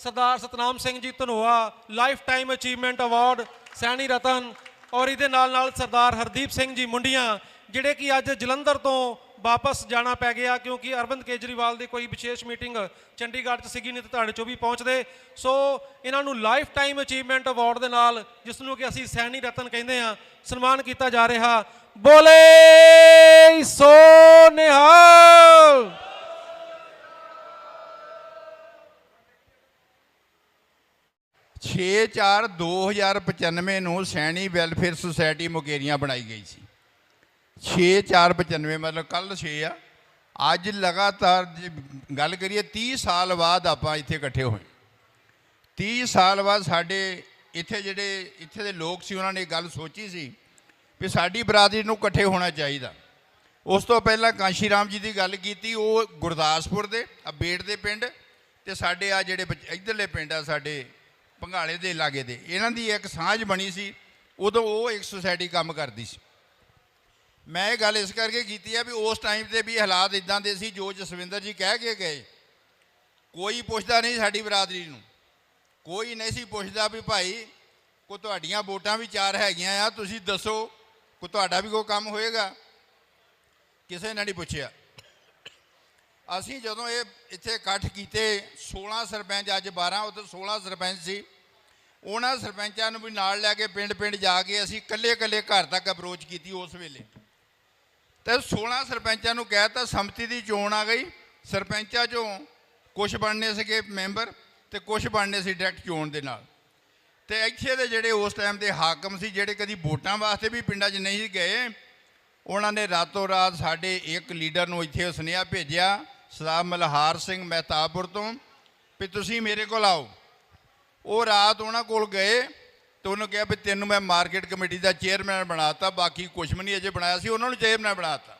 Sardar Satnam Singh ji Dhanoa lifetime achievement award Saini Ratan ਔਰ ਇਹਦੇ ਨਾਲ ਨਾਲ ਸਰਦਾਰ ਹਰਦੀਪ ਸਿੰਘ ਜੀ ਮੁੰਡੀਆਂ, ਜਿਹੜੇ ਕਿ ਅੱਜ ਜਲੰਧਰ ਤੋਂ ਵਾਪਸ ਜਾਣਾ ਪੈ ਗਿਆ ਕਿਉਂਕਿ ਅਰਵਿੰਦ ਕੇਜਰੀਵਾਲ ਦੀ ਕੋਈ ਵਿਸ਼ੇਸ਼ ਮੀਟਿੰਗ ਚੰਡੀਗੜ੍ਹ 'ਚ ਸੀਗੀ, ਨਹੀਂ ਤਾਂ ਤੁਹਾਡੇ 'ਚੋਂ ਵੀ ਪਹੁੰਚਦੇ। ਸੋ ਇਹਨਾਂ ਨੂੰ ਲਾਈਫ ਟਾਈਮ ਅਚੀਵਮੈਂਟ ਅਵਾਰਡ ਦੇ ਨਾਲ ਜਿਸ ਨੂੰ ਕਿ ਅਸੀਂ ਸੈਣੀ ਰਤਨ ਕਹਿੰਦੇ ਆ ਸਨਮਾਨ ਕੀਤਾ ਜਾ ਰਿਹਾ। ਬੋਲੇ ਸੋ ਨਿਹਾਲ! ਛੇ 4 2095 ਨੂੰ ਸੈਣੀ ਵੈਲਫੇਅਰ ਸੁਸਾਇਟੀ ਮੁਕੇਰੀਆਂ ਬਣਾਈ ਗਈ ਸੀ। 6 4 95 ਮਤਲਬ ਕੱਲ 6 ਆ। ਅੱਜ ਲਗਾਤਾਰ ਜੇ ਗੱਲ ਕਰੀਏ 30 ਸਾਲ ਬਾਅਦ ਆਪਾਂ ਇੱਥੇ ਇਕੱਠੇ ਹੋਏ। 30 ਸਾਲ ਬਾਅਦ ਸਾਡੇ ਇੱਥੇ ਜਿਹੜੇ, ਇੱਥੇ ਦੇ ਲੋਕ ਸੀ, ਉਹਨਾਂ ਨੇ ਗੱਲ ਸੋਚੀ ਸੀ ਵੀ ਸਾਡੀ ਬਰਾਦਰੀ ਨੂੰ ਇਕੱਠੇ ਹੋਣਾ ਚਾਹੀਦਾ। ਉਸ ਤੋਂ ਪਹਿਲਾਂ ਕਾਂਸ਼ੀ ਰਾਮ ਜੀ ਦੀ ਗੱਲ ਕੀਤੀ, ਉਹ ਗੁਰਦਾਸਪੁਰ ਦੇ, ਅਬੇੜ ਦੇ ਪਿੰਡ ਤੇ ਸਾਡੇ ਆ ਜਿਹੜੇ ਬੱਚ- ਇੱਧਰਲੇ ਪਿੰਡ ਆ ਸਾਡੇ ਭੰਗਾਲੇ ਦੇ ਲਾਗੇ ਦੇ। ਇਹਨਾਂ ਦੀ ਇੱਕ ਸਾਂਝ ਬਣੀ ਸੀ, ਉਦੋਂ ਉਹ ਇੱਕ ਸੁਸਾਇਟੀ ਕੰਮ ਕਰਦੀ ਸੀ। ਮੈਂ ਇਹ ਗੱਲ ਇਸ ਕਰਕੇ ਕੀਤੀ ਆ ਵੀ ਉਸ ਟਾਈਮ ਤੇ ਵੀ ਹਾਲਾਤ ਇਦਾਂ ਦੇ ਸੀ, ਜੋ ਜਸਵਿੰਦਰ ਜੀ ਕਹਿ ਕੇ ਗਏ। ਕੋਈ ਪੁੱਛਦਾ ਨਹੀਂ ਸਾਡੀ ਬਰਾਦਰੀ ਨੂੰ। ਕੋਈ ਨਹੀਂ ਸੀ ਪੁੱਛਦਾ ਵੀ ਭਾਈ, ਕੋ ਤੁਹਾਡੀਆਂ ਵੋਟਾਂ ਵੀ ਚਾਰ ਹੈਗੀਆਂ ਆ, ਤੁਸੀਂ ਦੱਸੋ, ਕੋ ਤੁਹਾਡਾ ਵੀ ਕੋਈ ਕੰਮ ਹੋਏਗਾ? ਕਿਸੇ ਨੇ ਨਹੀਂ ਪੁੱਛਿਆ। ਅਸੀਂ ਜਦੋਂ ਇਹ ਇੱਥੇ ਇਕੱਠ ਕੀਤੇ 16 ਸਰਪੰਚ ਅੱਜ 12 ਉਦੋਂ 16 ਸਰਪੰਚ ਸੀ। ਉਹਨਾਂ ਸਰਪੰਚਾਂ ਨੂੰ ਵੀ ਨਾਲ ਲੈ ਕੇ ਪਿੰਡ ਪਿੰਡ ਜਾ ਕੇ ਅਸੀਂ ਇਕੱਲੇ ਇਕੱਲੇ ਘਰ ਤੱਕ ਅਪਰੋਚ ਕੀਤੀ ਉਸ ਵੇਲੇ। ਤੇ 16 ਸਰਪੰਚਾਂ ਨੂੰ ਕਹਿਤਾ ਸੰਮਤੀ ਦੀ ਚੋਣ ਆ ਗਈ। ਸਰਪੰਚਾਂ ਚੋਂ ਕੁਝ ਬਣਨੇ ਸੀਗੇ ਮੈਂਬਰ ਤੇ ਕੁਝ ਬਣਨੇ ਸੀ ਡਾਇਰੈਕਟ ਚੋਣ ਦੇ ਨਾਲ। ਤੇ ਇੱਥੇ ਦੇ ਜਿਹੜੇ ਉਸ ਟਾਈਮ ਦੇ ਹਾਕਮ ਸੀ, ਜਿਹੜੇ ਕਦੀ ਵੋਟਾਂ ਵਾਸਤੇ ਵੀ ਪਿੰਡਾਂ 'ਚ ਨਹੀਂ ਸੀ ਗਏ, ਉਹਨਾਂ ਨੇ ਰਾਤੋਂ ਰਾਤ ਸਾਡੇ ਇੱਕ ਲੀਡਰ ਨੂੰ ਇੱਥੇ ਸੁਨੇਹਾ ਭੇਜਿਆ ਸਰਦਾਰ ਮਲਹਾਰ ਸਿੰਘ ਮਹਿਤਾਬਪੁਰ ਤੋਂ। ਵੀ ਤੁਸੀਂ ਮੇਰੇ ਕੋਲ ਆਓ। ਉਹ ਰਾਤ ਉਹਨਾਂ ਕੋਲ ਗਏ ਤੇ ਉਹਨੂੰ ਕਿਹਾ ਵੀ ਤੈਨੂੰ ਮੈਂ ਮਾਰਕੀਟ ਕਮੇਟੀ ਦਾ ਚੇਅਰਮੈਨ ਬਣਾਤਾ, ਬਾਕੀ ਕੁਝ ਵੀ ਨਹੀਂ ਅਜੇ ਬਣਾਇਆ ਸੀ, ਉਹਨਾਂ ਨੂੰ ਚੇਅਰਮੈਨ ਬਣਾਤਾ।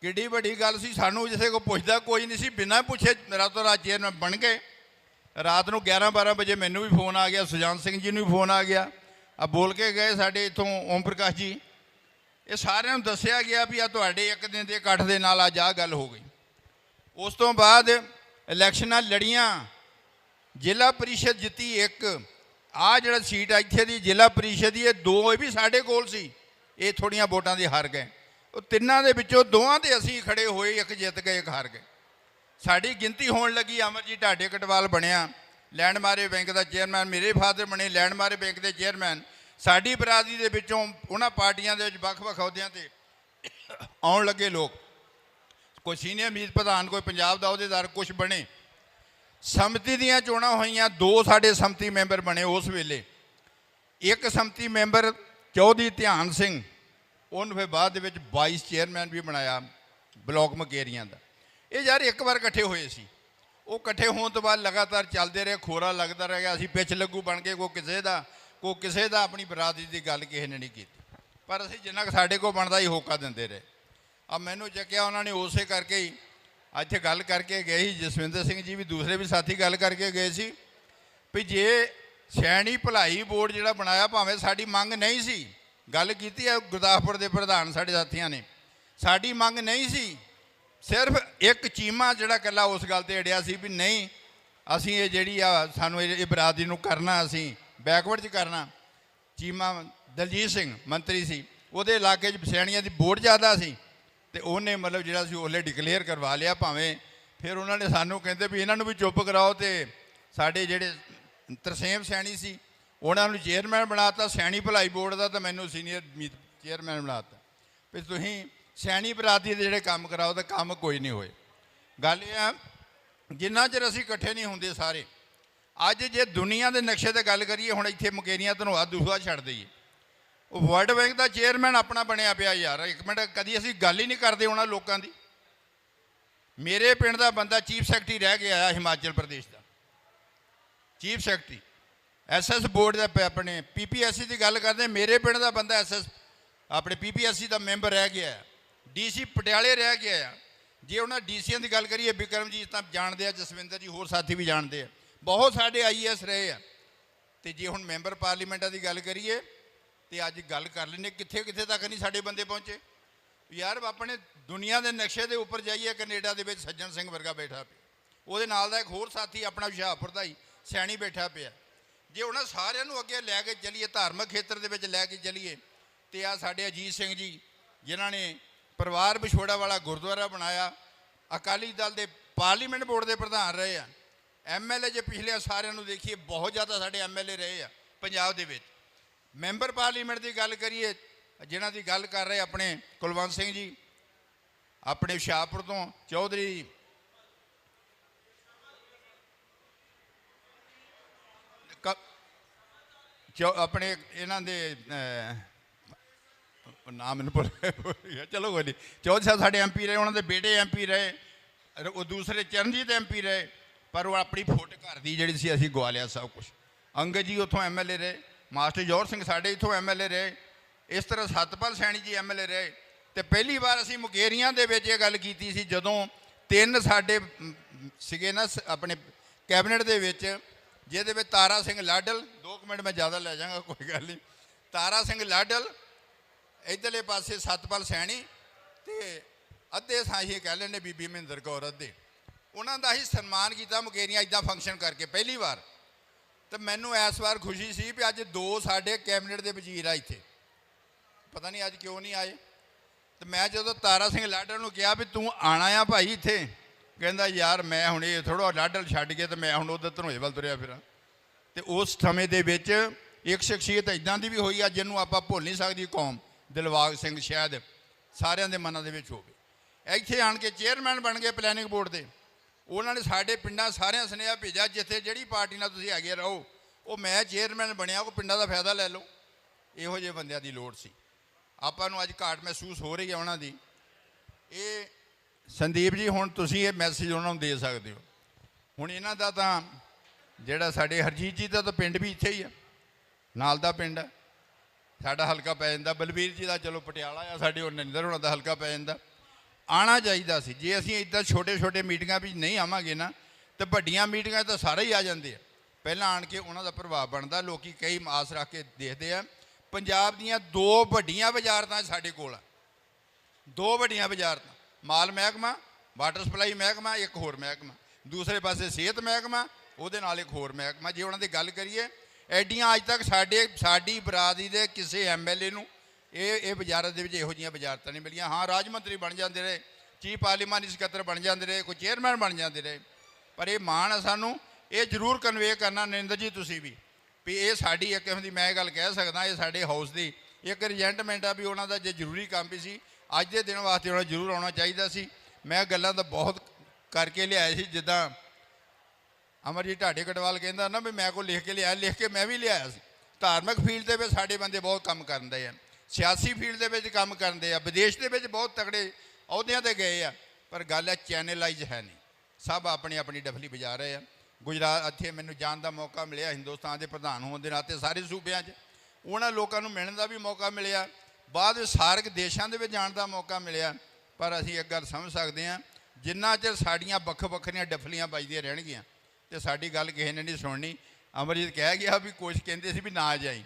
ਕਿੱਡੀ ਵੱਡੀ ਗੱਲ ਸੀ, ਸਾਨੂੰ ਜਿਸੇ ਕੋ ਪੁੱਛਦਾ ਕੋਈ ਨਹੀਂ ਸੀ, ਬਿਨਾਂ ਪੁੱਛੇ ਰਾਤੋਂ ਰਾਤ ਚੇਅਰਮੈਨ ਬਣ ਗਏ। ਰਾਤ ਨੂੰ 11 12 ਵਜੇ ਮੈਨੂੰ ਵੀ ਫੋਨ ਆ ਗਿਆ, ਸੁਜਾਨ ਸਿੰਘ ਜੀ ਨੂੰ ਵੀ ਫੋਨ ਆ ਗਿਆ। ਆ ਬੋਲ ਕੇ ਗਏ ਸਾਡੇ ਇਥੋਂ ਓਮ ਪ੍ਰਕਾਸ਼ ਜੀ। ਇਹ ਸਾਰਿਆਂ ਨੂੰ ਦੱਸਿਆ ਗਿਆ ਵੀ ਆ ਤੁਹਾਡੇ ਇੱਕ ਦਿਨ ਦੇ ਇਕੱਠ ਦੇ ਨਾਲ ਅੱਜ ਆਹ ਗੱਲ ਹੋ ਗਈ। ਉਸ ਤੋਂ ਬਾਅਦ ਇਲੈਕਸ਼ਨਾਂ ਲੜੀਆਂ, ਜ਼ਿਲ੍ਹਾ ਪਰਿਸ਼ਦ ਜਿੱਤੀ ਇੱਕ। ਆ ਜਿਹੜਾ ਸੀਟ ਆ ਇੱਥੇ ਦੀ ਜ਼ਿਲ੍ਹਾ ਪਰਿਸ਼ਦ ਦੀ, ਇਹ ਦੋ ਇਹ ਵੀ ਸਾਡੇ ਕੋਲ ਸੀ। ਇਹ ਥੋੜੀਆਂ ਵੋਟਾਂ ਦੇ ਹਾਰ ਗਏ। ਉਹ ਤਿੰਨਾਂ ਦੇ ਵਿੱਚੋਂ ਦੋਵਾਂ ਤੇ ਅਸੀਂ ਖੜੇ ਹੋਏ, ਇੱਕ ਜਿੱਤ ਗਏ, ਇੱਕ ਹਾਰ ਗਏ। ਸਾਡੀ ਗਿਣਤੀ ਹੋਣ ਲੱਗੀ ਅਮਰਜੀਤ ਢਾਡੇ ਕਟਵਾਲ ਬਣਿਆ ਲੈਂਡਮਾਰੇ ਬੈਂਕ ਦਾ ਚੇਅਰਮੈਨ, ਮੇਰੇ ਫਾਦਰ ਬਣੇ ਲੈਂਡਮਾਰੇ ਬੈਂਕ ਦੇ ਚੇਅਰਮੈਨ। ਸਾਡੀ ਬਰਾਦਰੀ ਦੇ ਵਿੱਚੋਂ ਉਹਨਾਂ ਪਾਰਟੀਆਂ ਦੇ ਵਿੱਚ ਵੱਖ-ਵੱਖ ਅਹੁਦਿਆਂ ਤੇ ਆਉਣ ਲੱਗੇ ਲੋਕ। ਕੋਈ ਸੀਨੀਅਰ ਮੀਤ ਪ੍ਰਧਾਨ ਕੋਈ ਪੰਜਾਬ ਦਾ ਅਹੁਦੇਦਾਰ ਕੁਝ ਬਣੇ। ਸੰਮਤੀ ਦੀਆਂ ਚੋਣਾਂ ਹੋਈਆਂ, ਦੋ ਸਾਡੇ ਸੰਮਤੀ ਮੈਂਬਰ ਬਣੇ ਉਸ ਵੇਲੇ। ਇੱਕ ਸੰਮਤੀ ਮੈਂਬਰ ਚੌਧਰੀ ਧਿਆਨ ਸਿੰਘ, ਉਹਨੂੰ ਫਿਰ ਬਾਅਦ ਦੇ ਵਿੱਚ ਵਾਈਸ ਚੇਅਰਮੈਨ ਵੀ ਬਣਾਇਆ, ਬਲਾਕ ਮਕੇਰੀਆਂ ਦਾ। ਇਹ ਯਾਰ ਇੱਕ ਵਾਰ ਇਕੱਠੇ ਹੋਏ ਸੀ। ਉਹ ਇਕੱਠੇ ਹੋਣ ਤੋਂ ਬਾਅਦ ਲਗਾਤਾਰ ਚੱਲਦੇ ਰਹੇ, ਖੋਰਾ ਲੱਗਦਾ ਰਹਿ ਗਿਆ ਅਸੀਂ ਪਿੱਛ ਲੱਗੂ ਬਣ ਕੇ ਕੋਈ ਕਿਸੇ ਦਾ, ਕੋਈ ਕਿਸੇ ਦਾ ਆਪਣੀ ਬਰਾਦਰੀ ਦੀ ਗੱਲ ਕਿਸੇ ਨੇ ਨਹੀਂ ਕੀਤੀ। ਪਰ ਅਸੀਂ ਜਿੰਨਾ ਕੁ ਸਾਡੇ ਕੋਲ ਬਣਦਾ ਹੀ ਹੋਕਾ ਦਿੰਦੇ ਰਹੇ। ਆ ਮੈਨੂੰ ਚੱਕਿਆ ਉਹਨਾਂ ਨੇ ਉਸੇ ਕਰਕੇ ਹੀ। ਇੱਥੇ ਗੱਲ ਕਰਕੇ ਗਏ ਸੀ, ਜਸਵਿੰਦਰ ਸਿੰਘ ਜੀ ਵੀ ਦੂਸਰੇ ਵੀ ਸਾਥੀ ਗੱਲ ਕਰਕੇ ਗਏ ਸੀ ਵੀ ਜੇ ਸੈਣੀ ਭਲਾਈ ਬੋਰਡ ਜਿਹੜਾ ਬਣਾਇਆ ਭਾਵੇਂ ਸਾਡੀ ਮੰਗ ਨਹੀਂ ਸੀ। ਗੱਲ ਕੀਤੀ ਹੈ ਗੁਰਦਾਸਪੁਰ ਦੇ ਪ੍ਰਧਾਨ ਸਾਡੇ ਸਾਥੀਆਂ ਨੇ। ਸਾਡੀ ਮੰਗ ਨਹੀਂ ਸੀ। ਸਿਰਫ ਇੱਕ ਚੀਮਾ ਜਿਹੜਾ ਕੱਲਾ ਉਸ ਗੱਲ ਤੇ ਅੜਿਆ ਸੀ ਵੀ ਨਹੀਂ, ਅਸੀਂ ਇਹ ਜਿਹੜੀ ਆ ਸਾਨੂੰ ਇਹ ਇਹ ਬਰਾਦਰੀ ਨੂੰ ਕਰਨਾ, ਅਸੀਂ ਬੈਕਵਰਡ ਚ ਕਰਨਾ। ਚੀਮਾ ਦਲਜੀਤ ਸਿੰਘ ਮੰਤਰੀ ਸੀ, ਉਹਦੇ ਇਲਾਕੇ 'ਚ ਸੈਣੀਆਂ ਦੀ ਵੋਟ ਜ਼ਿਆਦਾ ਸੀ। ਤੇ ਉਹਨੇ ਮਤਲਬ ਜਿਹੜਾ ਸੀ ਉਹਲੇ ਡਿਕਲੇਅਰ ਕਰਵਾ ਲਿਆ ਭਾਵੇਂ, ਫਿਰ ਉਹਨਾਂ ਨੇ ਸਾਨੂੰ ਕਹਿੰਦੇ ਵੀ ਇਹਨਾਂ ਨੂੰ ਵੀ ਚੁੱਪ ਕਰਾਓ ਤੇ ਸਾਡੇ ਜਿਹੜੇ ਤਰਸੇਮ ਸੈਣੀ ਸੀ, ਉਹਨਾਂ ਨੂੰ ਚੇਅਰਮੈਨ ਬਣਾਤਾ, ਸੈਣੀ ਭਲਾਈ ਬੋਰਡ ਦਾ ਤਾਂ ਮੈਨੂੰ ਸੀਨੀਅਰ ਚੇਅਰਮੈਨ ਬਣਾਤਾ। ਵੀ ਤੁਸੀਂ ਸੈਣੀ ਬਰਾਦਰੀ ਦੇ ਜਿਹੜੇ ਕੰਮ ਕਰਾਓ ਤਾਂ ਕੰਮ ਕੋਈ ਨਹੀਂ ਹੋਏ। ਗੱਲ ਇਹ ਆ, ਜਿੰਨਾ ਚਿਰ ਅਸੀਂ ਇਕੱਠੇ ਨਹੀਂ ਹੁੰਦੇ ਸਾਰੇ, ਅੱਜ ਜੇ ਦੁਨੀਆ ਦੇ ਨਕਸ਼ੇ ਤੇ ਗੱਲ ਕਰੀਏ, ਹੁਣ ਇੱਥੇ ਮੁਕੇਰੀਆਂ ਧਨਵਾ ਦੂਸਰਾ ਛੱਡ ਦਈਏ। ਉਹ ਵਰਲਡ ਬੈਂਕ ਦਾ ਚੇਅਰਮੈਨ ਆਪਣਾ ਬਣਿਆ ਪਿਆ ਯਾਰ, ਇੱਕ ਮਿੰਟ, ਕਦੀ ਅਸੀਂ ਗੱਲ ਹੀ ਨਹੀਂ ਕਰਦੇ ਉਹਨਾਂ ਲੋਕਾਂ ਦੀ। ਮੇਰੇ ਪਿੰਡ ਦਾ ਬੰਦਾ ਚੀਫ ਸੈਕਟਰੀ ਰਹਿ ਗਿਆ ਆ ਹਿਮਾਚਲ ਪ੍ਰਦੇਸ਼ ਦਾ। ਚੀਫ ਸੈਕਟਰੀ ਐਸਐਸ ਬੋਰਡ ਦਾ ਪ- ਆਪਣੇ ਪੀਪੀਐਸਸੀ ਦੀ ਗੱਲ ਕਰਦੇ ਮੇਰੇ ਪਿੰਡ ਦਾ ਬੰਦਾ ਐਸਐਸ ਆਪਣੇ ਪੀਪੀਐਸਸੀ ਦਾ ਮੈਂਬਰ ਰਹਿ ਗਿਆ ਡੀਸੀ ਪਟਿਆਲੇ ਰਹਿ ਗਿਆ ਆ। ਜੇ ਉਹਨਾਂ ਡੀਸੀਆਂ ਦੀ ਗੱਲ ਕਰੀਏ ਬਿਕਰਮਜੀਤ ਤਾਂ ਜਾਣਦੇ ਆ, ਜਸਵਿੰਦਰ ਜੀ ਹੋਰ ਸਾਥੀ ਵੀ ਜਾਣਦੇ ਆ। ਬਹੁਤ ਸਾਡੇ ਆਈਐਸ ਰਹੇ ਆ। ਤੇ ਜੇ ਹੁਣ ਮੈਂਬਰ ਪਾਰਲੀਮੈਂਟਾਂ ਦੀ ਗੱਲ ਕਰੀਏ ਤੇ ਅੱਜ ਗੱਲ ਕਰ ਲੈਂਦੇ, ਕਿੱਥੇ ਕਿੱਥੇ ਤੱਕ ਨਹੀਂ ਸਾਡੇ ਬੰਦੇ ਪਹੁੰਚੇ? ਯਾਰ ਆਪਣੇ ਦੁਨੀਆ ਦੇ ਨਕਸ਼ੇ ਦੇ ਉੱਪਰ ਜਾਈਏ, ਕੈਨੇਡਾ ਦੇ ਵਿੱਚ ਸੱਜਣ ਸਿੰਘ ਵਰਗਾ ਬੈਠਾ ਪਿਆ। ਉਹਦੇ ਨਾਲ ਦਾ ਇੱਕ ਹੋਰ ਸਾਥੀ ਆਪਣਾ ਹੁਸ਼ਿਆਰਪੁਰ ਦਾ ਹੀ ਸਿਆਣੀ ਬੈਠਾ ਪਿਆ। ਜੇ ਉਹਨਾਂ ਸਾਰਿਆਂ ਨੂੰ ਅੱਗੇ ਲੈ ਕੇ ਚਲੀਏ, ਧਾਰਮਿਕ ਖੇਤਰ ਦੇ ਵਿੱਚ ਲੈ ਕੇ ਚਲੀਏ, ਤੇ ਆ ਸਾਡੇ ਅਜੀਤ ਸਿੰਘ ਜੀ, ਜਿਨ੍ਹਾਂ ਨੇ ਪਰਿਵਾਰ ਵਿਛੋੜਾ ਵਾਲਾ ਗੁਰਦੁਆਰਾ ਬਣਾਇਆ, ਅਕਾਲੀ ਦਲ ਦੇ ਪਾਰਲੀਮੈਂਟ ਬੋਰਡ ਦੇ ਪ੍ਰਧਾਨ ਰਹੇ ਆ। ਐਮਐਲਏ ਜੇ ਪਿਛਲੇ ਸਾਰਿਆਂ ਨੂੰ ਦੇਖੀਏ, ਬਹੁਤ ਜ਼ਿਆਦਾ ਸਾਡੇ ਐਮਐਲਏ ਰਹੇ ਆ, ਪੰਜਾਬ ਦੇ ਵਿੱਚ। ਮੈਂਬਰ ਪਾਰਲੀਮੈਂਟ ਦੀ ਗੱਲ ਕਰੀਏ, ਜਿਨ੍ਹਾਂ ਦੀ ਗੱਲ ਕਰ ਰਹੇ ਆਪਣੇ ਕੁਲਵੰਤ ਸਿੰਘ ਜੀ, ਆਪਣੇ ਹੁਸ਼ਿਆਰਪੁਰ ਤੋਂ, ਚੌਧਰੀ ਕ- ਚੌ, ਆਪਣੇ ਇਹਨਾਂ ਦੇ ਨਾਮ ਮੈਨੂੰ ਭੁੱਲ ਗਿਆ। ਚਲੋ ਕੋਈ ਨਹੀਂ ਚੌਧਰੀ ਸਾਹਿਬ ਸਾਡੇ ਐਮਪੀ ਰਹੇ, ਉਹਨਾਂ ਦੇ ਬੇਟੇ ਐਮਪੀ ਰਹੇ ਉਹ ਦੂਸਰੇ ਚਰਨਜੀਤ ਐਮਪੀ ਰਹੇ, ਪਰ ਉਹ ਆਪਣੀ ਫੋਟ ਘਰ ਦੀ ਜਿਹੜੀ ਸੀ, ਅਸੀਂ ਗਵਾ ਲਿਆ ਸਭ ਕੁਝ ਅੰਗਦ ਜੀ ਉੱਥੋਂ ਐਮਐਲਏ ਰਹੇ। ਮਾਸਟਰ ਜੋਹਰ ਸਿੰਘ ਸਾਡੇ ਇੱਥੋਂ ਐਮਐਲਏ ਰਹੇ ਇਸ ਤਰ੍ਹਾਂ ਸਤਪਾਲ ਸੈਣੀ ਜੀ ਐਮਐਲਏ ਰਹੇ ਤੇ ਪਹਿਲੀ ਵਾਰ ਅਸੀਂ ਮੁਕੇਰੀਆਂ ਦੇ ਵਿੱਚ ਇਹ ਗੱਲ ਕੀਤੀ ਸੀ ਜਦੋਂ ਤਿੰਨ ਸਾਡੇ ਮ, ਸੀਗੇ ਨਾ ਸ- ਆਪਣੇ ਕੈਬਨਿਟ ਦੇ ਵਿੱਚ ਜਿਹਦੇ ਵਿੱਚ ਤਾਰਾ ਸਿੰਘ ਲਾਡਲ 2 ਮਿੰਟ ਮੈਂ ਜ਼ਿਆਦਾ ਲੈ ਜਾਵਾਂਗਾ ਕੋਈ ਗੱਲ ਨਹੀਂ ਤਾਰਾ ਸਿੰਘ ਲਾਡਲ ਇਧਰਲੇ ਪਾਸੇ ਸਤਪਾਲ ਸੈਣੀ ਤੇ ਅੱਧੇ ਸਾਹੀ ਕਹਿ ਲੈਣੇ ਬੀਬੀ ਮਹਿੰਦਰ ਕੌਰ ਅੱਧੇ ਉਹਨਾਂ ਦਾ ਹੀ ਸਨਮਾਨ ਕੀਤਾ ਮੁਕੇਰੀਆਂ ਇਦਾਂ ਫੰਕਸ਼ਨ ਕਰਕੇ ਪਹਿਲੀ ਵਾਰ। ਤੇ ਮੈਨੂੰ ਇਸ ਵਾਰ ਖੁਸ਼ੀ ਸੀ ਵੀ ਅੱਜ ਦੋ ਸਾਡੇ ਕੈਬਨਿਟ ਦੇ ਵਜ਼ੀਰ ਆ ਇੱਥੇ। ਪਤਾ ਨਹੀਂ ਅੱਜ ਕਿਉਂ ਨਹੀਂ ਆਏ। ਤੇ ਮੈਂ ਜਦੋਂ ਤਾਰਾ ਸਿੰਘ ਲਾਡਲ ਨੂੰ ਕਿਹਾ ਵੀ ਤੂੰ ਆਣਾ ਆ ਭਾਈ ਇੱਥੇ, ਕਹਿੰਦਾ ਯਾਰ ਮੈਂ ਹੁਣ ਇਹ ਥੋੜਾ ਲਾਡਲ ਛੱਡ ਕੇ ਤੇ ਮੈਂ ਹੁਣ ਉਧਰ ਧਨੋਏ ਵੱਲ ਤੁਰਿਆ ਫਿਰਾਂ। ਤੇ ਉਸ ਸਮੇਂ ਦੇ ਵਿੱਚ ਇੱਕ ਸ਼ਖਸੀਅਤ ਇਦਾਂ ਦੀ ਵੀ ਹੋਈ ਆ ਜਿਹਨੂੰ ਆਪਾਂ ਭੁੱਲ ਨਹੀਂ ਸਕਦੀ ਕੌਮ ਦਿਲਵਾਗ ਸਿੰਘ ਸ਼ਾਇਦ, ਸਾਰਿਆਂ ਦੇ ਮਨਾਂ ਦੇ ਵਿੱਚ ਹੋਵੇ ਇੱਥੇ ਆਣ ਕੇ ਚੇਅਰਮੈਨ ਬਣ ਗਏ ਪਲੈਨਿੰਗ ਬੋਰਡ ਦੇ। ਉਹਨਾਂ ਨੇ ਸਾਡੇ ਪਿੰਡਾਂ ਸਾਰਿਆਂ ਸੁਨੇਹਾ ਭੇਜਿਆ, ਜਿੱਥੇ ਜਿਹੜੀ ਪਾਰਟੀ ਨਾਲ ਤੁਸੀਂ ਹੈਗੇ ਰਹੋ, ਉਹ ਮੈਂ ਚੇਅਰਮੈਨ ਬਣਿਆ, ਉਹ ਪਿੰਡਾਂ ਦਾ ਫਾਇਦਾ ਲੈ ਲਓ। ਇਹੋ ਜਿਹੇ ਬੰਦਿਆਂ ਦੀ ਲੋੜ ਸੀ। ਆਪਾਂ ਨੂੰ ਅੱਜ ਘਾਟ ਮਹਿਸੂਸ ਹੋ ਰਹੀ ਹੈ ਉਹਨਾਂ ਦੀ। ਇਹ ਸੰਦੀਪ ਜੀ, ਹੁਣ ਤੁਸੀਂ ਇਹ ਮੈਸੇਜ ਉਹਨਾਂ ਨੂੰ ਦੇ ਸਕਦੇ ਹੋ। ਹੁਣ ਇਹਨਾਂ ਦਾ ਤਾਂ ਜਿਹੜਾ ਸਾਡੇ ਹਰਜੀਤ ਜੀ ਦਾ ਤਾਂ ਪਿੰਡ ਵੀ ਇੱਥੇ ਹੀ ਆ। ਨਾਲ ਦਾ ਪਿੰਡ ਹੈ ਸਾਡਾ ਹਲਕਾ ਪੈ ਜਾਂਦਾ। ਬਲਬੀਰ ਜੀ ਦਾ ਚਲੋ ਪਟਿਆਲਾ ਆ, ਸਾਡੇ ਉਹ ਨਰਿੰਦਰ ਹੋਣਾ ਦਾ ਹਲਕਾ ਪੈ ਜਾਂਦਾ। ਆਣਾ ਚਾਹੀਦਾ ਸੀ। ਜੇ ਅਸੀਂ ਇਦਾਂ ਛੋਟੇ ਛੋਟੇ ਮੀਟਿੰਗਾਂ ਵਿੱਚ ਨਹੀਂ ਆਵਾਂਗੇ ਨਾ, ਤੇ ਵੱਡੀਆਂ ਮੀਟਿੰਗਾਂ ਤਾਂ ਸਾਰੇ ਹੀ ਆ ਜਾਂਦੇ ਆ। ਪਹਿਲਾਂ ਆਣ ਕੇ ਉਹਨਾਂ ਦਾ ਪ੍ਰਭਾਵ ਬਣਦਾ, ਲੋਕੀ ਕਈ ਆਸ ਰੱਖ ਕੇ ਦੇਖਦੇ ਆ। ਪੰਜਾਬ ਦੀਆਂ ਦੋ ਵੱਡੀਆਂ ਵਜ਼ਾਰਤਾਂ ਸਾਡੇ ਕੋਲ ਆ। ਦੋ ਵੱਡੀਆਂ ਵਜ਼ਾਰਤਾਂ ਮਾਲ ਮਹਿਕਮਾ, ਵਾਟਰ ਸਪਲਾਈ ਮਹਿਕਮਾ, ਇੱਕ ਹੋਰ ਮਹਿਕਮਾ। ਦੂਸਰੇ ਪਾਸੇ ਸਿਹਤ ਮਹਿਕਮਾ, ਉਹਦੇ ਨਾਲ ਇੱਕ ਹੋਰ ਮਹਿਕਮਾ। ਜੇ ਉਹਨਾਂ ਦੀ ਗੱਲ ਕਰੀਏ, ਐਡੀਆਂ ਅੱਜ ਤੱਕ ਸਾਡੇ, ਸਾਡੀ ਬਰਾਦਰੀ ਦੇ ਕਿਸੇ ਐਮਐਲਏ ਨੂੰ ਇਹ ਇਹ ਵਜ਼ਾਰਤ ਦੇ ਵਿੱਚ ਇਹੋ ਜਿਹੀਆਂ ਵਜ਼ਾਰਤਾਂ ਨਹੀਂ ਮਿਲੀਆਂ। ਹਾਂ, ਰਾਜ ਮੰਤਰੀ ਬਣ ਜਾਂਦੇ ਰਹੇ, ਚੀਫ ਪਾਰਲੀਮਾਨੀ ਸਕੱਤਰ ਬਣ ਜਾਂਦੇ ਰਹੇ, ਕੋਈ ਚੇਅਰਮੈਨ ਬਣ ਜਾਂਦੇ ਰਹੇ। ਪਰ ਇਹ ਮਾਣ ਆ ਸਾਨੂੰ, ਇਹ ਜ਼ਰੂਰ ਕਨਵੇ ਕਰਨਾ, ਨਰਿੰਦਰ ਜੀ ਤੁਸੀਂ ਵੀ ਵੀ ਇਹ ਸਾਡੀ ਇੱਕ ਕਿਸਮ ਦੀ ਮੈਂ ਇਹ ਗੱਲ ਕਹਿ ਸਕਦਾ, ਇਹ ਸਾਡੇ ਹਾਊਸ ਦੀ ਇੱਕ ਰਿਜੈਂਟਮੈਂਟ ਆ ਵੀ ਉਹਨਾਂ ਦਾ ਜੇ ਜ਼ਰੂਰੀ ਕੰਮ ਵੀ ਸੀ, ਅੱਜ ਦੇ ਦਿਨ ਵਾਸਤੇ ਉਹਨਾਂ ਜ਼ਰੂਰ ਆਉਣਾ ਚਾਹੀਦਾ ਸੀ। ਮੈਂ ਗੱਲਾਂ ਤਾਂ ਬਹੁਤ ਕਰਕੇ ਲਿਆਇਆ ਸੀ, ਜਿੱਦਾਂ ਅਮਰਜੀਤ ਢਾਡੇ ਕਟਵਾਲ ਕਹਿੰਦਾ ਨਾ ਵੀ ਮੈਂ ਕੋ ਲਿਖ ਕੇ ਲਿਆਇਆ, ਲਿਖ ਕੇ ਮੈਂ ਵੀ ਲਿਆਇਆ ਸੀ। ਧਾਰਮਿਕ ਫੀਲਡ ਦੇ ਵਿੱਚ ਸਾਡੇ ਬੰਦੇ ਬਹੁਤ ਕੰਮ ਕਰਦੇ ਆ ਸਿਆਸੀ ਫੀਲਡ ਦੇ ਵਿੱਚ ਕੰਮ ਕਰਦੇ ਆ, ਵਿਦੇਸ਼ ਦੇ ਵਿੱਚ ਬਹੁਤ ਤਕੜੇ ਅਹੁਦਿਆਂ ਤੇ ਗਏ ਆ, ਪਰ ਗੱਲ ਹੈ ਚੈਨਲਾਈਜ਼ ਹੈ ਨਹੀਂ। ਸਭ ਆਪਣੀ ਆਪਣੀ ਡਫਲੀ ਵਜਾ ਰਹੇ ਆ। ਗੁਜਰਾਤ, ਇੱਥੇ ਮੈਨੂੰ ਜਾਣ ਦਾ ਮੌਕਾ ਮਿਲਿਆ, ਹਿੰਦੁਸਤਾਨ ਦੇ ਪ੍ਰਧਾਨ ਹੋਣ ਦੇ ਨਾਤੇ ਸਾਰੇ ਸੂਬਿਆਂ 'ਚ। ਉਹਨਾਂ ਲੋਕਾਂ ਨੂੰ ਮਿਲਣ ਦਾ ਵੀ ਮੌਕਾ ਮਿਲਿਆ, ਬਾਅਦ ਵਿੱਚ ਸਾਰਕ ਦੇਸ਼ਾਂ ਦੇ ਵਿੱਚ ਜਾਣ ਦਾ ਮੌਕਾ ਮਿਲਿਆ, ਪਰ ਅਸੀਂ ਇੱਕ ਗੱਲ ਸਮਝ ਸਕਦੇ ਹਾਂ, ਜਿੰਨਾ ਚਿਰ ਸਾਡੀਆਂ ਵੱਖ ਵੱਖਰੀਆਂ ਡਫਲੀਆਂ ਵੱਜਦੀਆਂ ਰਹਿਣਗੀਆਂ, ਤੇ ਸਾਡੀ ਗੱਲ ਕਿਸੇ ਨੇ ਨਹੀਂ ਸੁਣਨੀ। ਅਮਰਜੀਤ ਕਹਿ ਗਿਆ ਵੀ ਕੁਛ ਕਹਿੰਦੇ ਸੀ ਵੀ ਨਾ ਜਾਈ,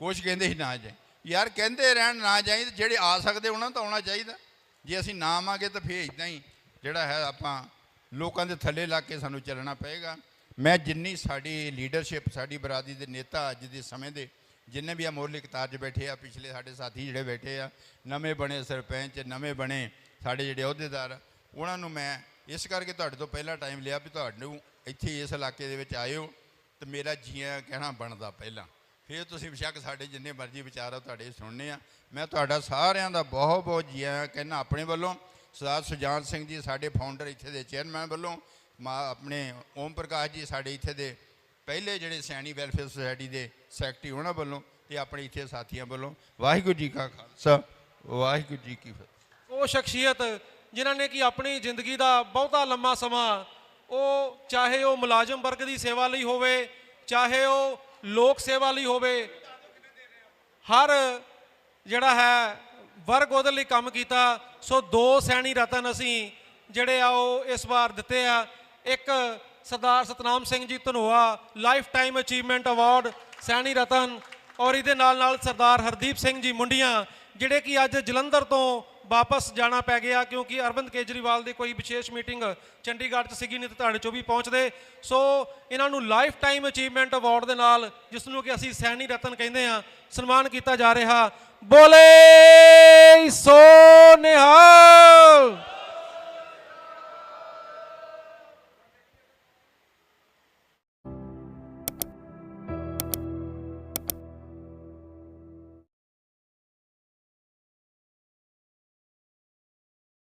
ਕੁਛ ਕਹਿੰਦੇ ਸੀ ਨਾ ਜਾਈ। ਯਾਰ ਕਹਿੰਦੇ ਰਹਿਣ ਨਾ ਜਾਈ ਜਿਹੜੇ ਆ ਸਕਦੇ ਉਹਨਾਂ ਨੂੰ ਤਾਂ ਆਉਣਾ ਚਾਹੀਦਾ। ਜੇ ਅਸੀਂ ਨਾ ਆਵਾਂਗੇ ਤਾਂ ਫੇਰ ਇਦਾਂ ਹੀ ਜਿਹੜਾ ਹੈ ਆਪਾਂ ਲੋਕਾਂ ਦੇ ਥੱਲੇ ਲੱਗ ਕੇ ਸਾਨੂੰ ਚੱਲਣਾ ਪਏਗਾ। ਮੈਂ ਜਿੰਨੀ ਸਾਡੀ ਲੀਡਰਸ਼ਿਪ ਸਾਡੀ ਬਰਾਦਰੀ ਦੇ ਨੇਤਾ ਅੱਜ ਦੇ ਸਮੇਂ ਦੇ, ਜਿੰਨੇ ਵੀ ਆ ਮੋਰਲੀ ਕਤਾਰ 'ਚ ਬੈਠੇ ਆ, ਪਿਛਲੇ ਸਾਡੇ ਸਾਥੀ ਜਿਹੜੇ ਬੈਠੇ ਆ, ਨਵੇਂ ਬਣੇ ਸਰਪੰਚ, ਨਵੇਂ ਬਣੇ ਸਾਡੇ ਜਿਹੜੇ ਅਹੁਦੇਦਾਰ, ਉਹਨਾਂ ਨੂੰ ਮੈਂ ਇਸ ਕਰਕੇ ਤੁਹਾਡੇ ਤੋਂ ਪਹਿਲਾਂ ਟਾਈਮ ਲਿਆ ਵੀ ਤੁਹਾਨੂੰ ਇੱਥੇ ਇਸ ਇਲਾਕੇ ਦੇ ਵਿੱਚ ਆਇਓ ਤੇ ਮੇਰਾ ਜੀਆਂ ਕਹਿਣਾ ਬਣਦਾ ਪਹਿਲਾਂ। ਫਿਰ ਤੁਸੀਂ ਬੇਸ਼ੱਕ ਸਾਡੇ ਜਿੰਨੇ ਮਰਜ਼ੀ ਵਿਚਾਰ ਆ, ਤੁਹਾਡੇ ਸੁਣਨੇ ਆ। ਮੈਂ ਤੁਹਾਡਾ ਸਾਰਿਆਂ ਦਾ ਬਹੁਤ ਬਹੁਤ ਜੀਆਂ ਕਹਿੰਦਾ ਆਪਣੇ ਵੱਲੋਂ। ਸਰਦਾਰ ਸੁਜਾਨ ਸਿੰਘ ਜੀ ਸਾਡੇ ਫਾਊਂਡਰ ਇੱਥੇ ਦੇ ਚੇਅਰਮੈਨ ਵੱਲੋਂ। ਮਾ ਆਪਣੇ ਓਮ ਪ੍ਰਕਾਸ਼ ਜੀ ਸਾਡੇ ਇੱਥੇ ਦੇ ਪਹਿਲੇ ਜਿਹੜੇ ਸਿਆਣੀ ਵੈਲਫੇਅਰ ਸੁਸਾਇਟੀ ਦੇ ਸੈਕਟਰੀ ਉਹਨਾਂ ਵੱਲੋਂ ਤੇ ਆਪਣੇ ਇੱਥੇ ਸਾਥੀਆਂ ਵੱਲੋਂ। ਵਾਹਿਗੁਰੂ ਜੀ ਕਾ ਖਾਲਸਾ, ਵਾਹਿਗੁਰੂ ਜੀ ਕੀ ਫਤਿਹ। ਉਹ ਸ਼ਖਸੀਅਤ ਜਿਨ੍ਹਾਂ ਨੇ ਕਿ ਆਪਣੀ ਜ਼ਿੰਦਗੀ ਦਾ ਬਹੁਤਾ ਲੰਮਾ ਸਮਾਂ ਉਹ ਚਾਹੇ ਉਹ ਮੁਲਾਜ਼ਮ ਵਰਗ ਦੀ ਸੇਵਾ ਲਈ ਹੋਵੇ, ਚਾਹੇ ਉਹ ਲੋਕ ਸੇਵਾ ਲਈ ਹੋਵੇ, ਹਰ ਜਿਹੜਾ ਹੈ ਵਰਗ ਉਹਦੇ ਲਈ ਕੰਮ ਕੀਤਾ। ਸੋ ਦੋ ਸੈਣੀ ਰਤਨ ਅਸੀਂ ਜਿਹੜੇ ਆ ਉਹ ਇਸ ਵਾਰ ਦਿੱਤੇ ਆ। ਇੱਕ Sardar Satnam Singh ji Dhanoa lifetime achievement award Saini Ratan ਔਰ ਇਹਦੇ ਨਾਲ ਨਾਲ ਸਰਦਾਰ ਹਰਦੀਪ ਸਿੰਘ ਜੀ ਮੁੰਡੀਆਂ, ਜਿਹੜੇ ਕਿ ਅੱਜ ਜਲੰਧਰ ਤੋਂ ਵਾਪਸ ਜਾਣਾ ਪੈ ਗਿਆ ਕਿਉਂਕਿ ਅਰਵਿੰਦ ਕੇਜਰੀਵਾਲ ਦੀ ਕੋਈ ਵਿਸ਼ੇਸ਼ ਮੀਟਿੰਗ ਚੰਡੀਗੜ੍ਹ 'ਚ ਸੀਗੀ ਨਹੀਂ ਤਾਂ ਤੁਹਾਡੇ 'ਚੋਂ ਵੀ ਪਹੁੰਚਦੇ। ਸੋ ਇਹਨਾਂ ਨੂੰ ਲਾਈਫ ਟਾਈਮ ਅਚੀਵਮੈਂਟ ਅਵਾਰਡ ਦੇ ਨਾਲ, ਜਿਸ ਨੂੰ ਕਿ ਅਸੀਂ ਸੈਣੀ ਰਤਨ ਕਹਿੰਦੇ ਆ ਸਨਮਾਨ ਕੀਤਾ ਜਾ ਰਿਹਾ। ਬੋਲੇ ਸੋ ਨਿਹਾਲ